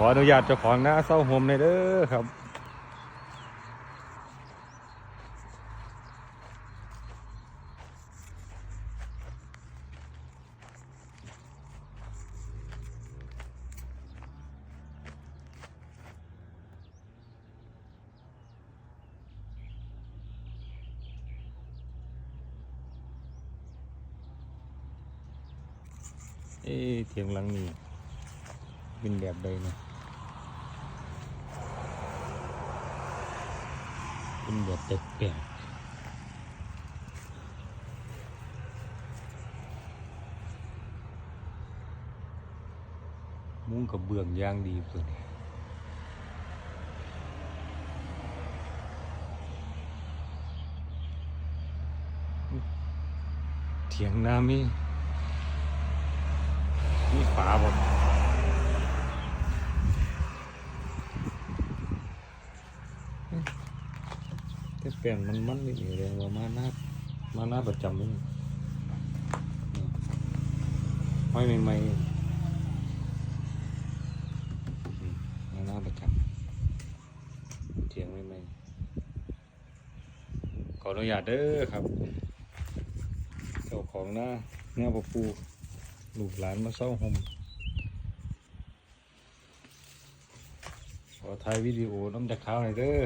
ขออนุญาตเจ้าของนะเศร้าโฮมในอยเด้อครับ เอ๊เถียงหลังนี่เป็นแบบใดเนะ เป็นแบบแปลกๆมุ้งกับเบื้องย่างดีเพื่อนเถียงนามีมีฝาบ่ แต่เปลี่ยนมันมันนี่เรียกว่ามาหน้ามาหน้าประจำนี่ห้อยใหม่ๆอืมมาหน้าประจำเทียงใหม่ๆขออนุญาตเด้อครับ เจ้าของหน้าเนื้อปลาปูลูกหลานมาเศร้าหมขอถ่ายวิดีโอน้ำจากขาวหน่อยเด้อ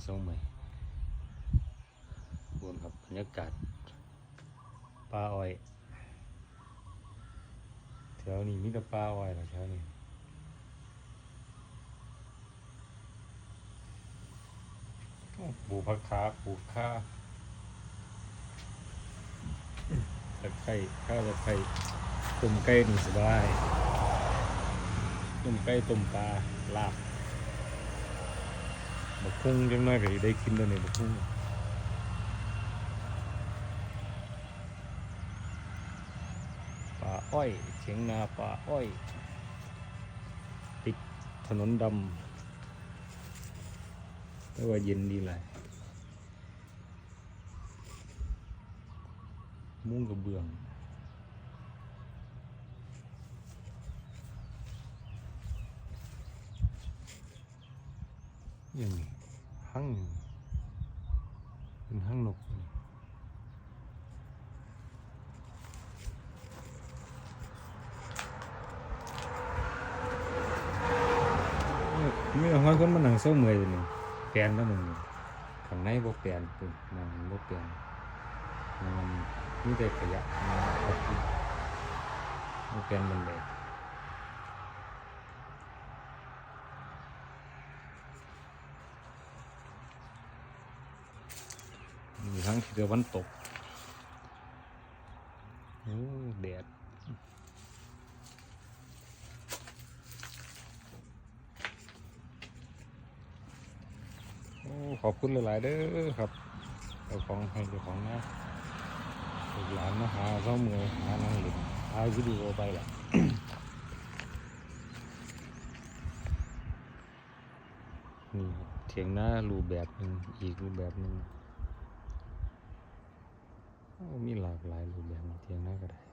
โอ้หนังเศร้าใหม่บนครับบรรยากาศปลาอ้อยแถวนี้มีแต่ปลาอ้อยเหรอแถวนี้ปลูกผักขาปลูกข้าตะไคร้ข้าวตะไคร้ต้มไก่นี่สบายต้มไก่ต้มปลาลาบ บกคุ้งจังน้อยก็ได้กินแล้วนี่บักคุ้งปลาอ้อยเฉียงนาปลาอ้อย ติดถนนดำแต่ว่าเย็นดีเลยมุ้งกระเบื้อง ยังไงหั่งเป็นหั่งนกนี่เนี่ยมีหอยคนมานั่งเศร้าเมื่อยอยู่นี่แปลนแล้วมึงนี่งข้างในบ่แปลนปุ่นนังบ่แปลนมันมีแต่ขยะมันเอาทิ้งมันเป็นมันเลยมี ทั้งที่ตะวันตกโอ้แดดขอบคุณหลาย ๆ เด้อครับเจ้าของให้เจ้าของนะลูกหลานมาหาเจ้ามือหานั่งหลินหาวิดีโอไปแหละนี่ครับเถียงหน้ารูปแบบหนึ่งอีกรูปแบบหนึ่ง มีหลากหลายรูปแบบเถียงหน้าก็ได้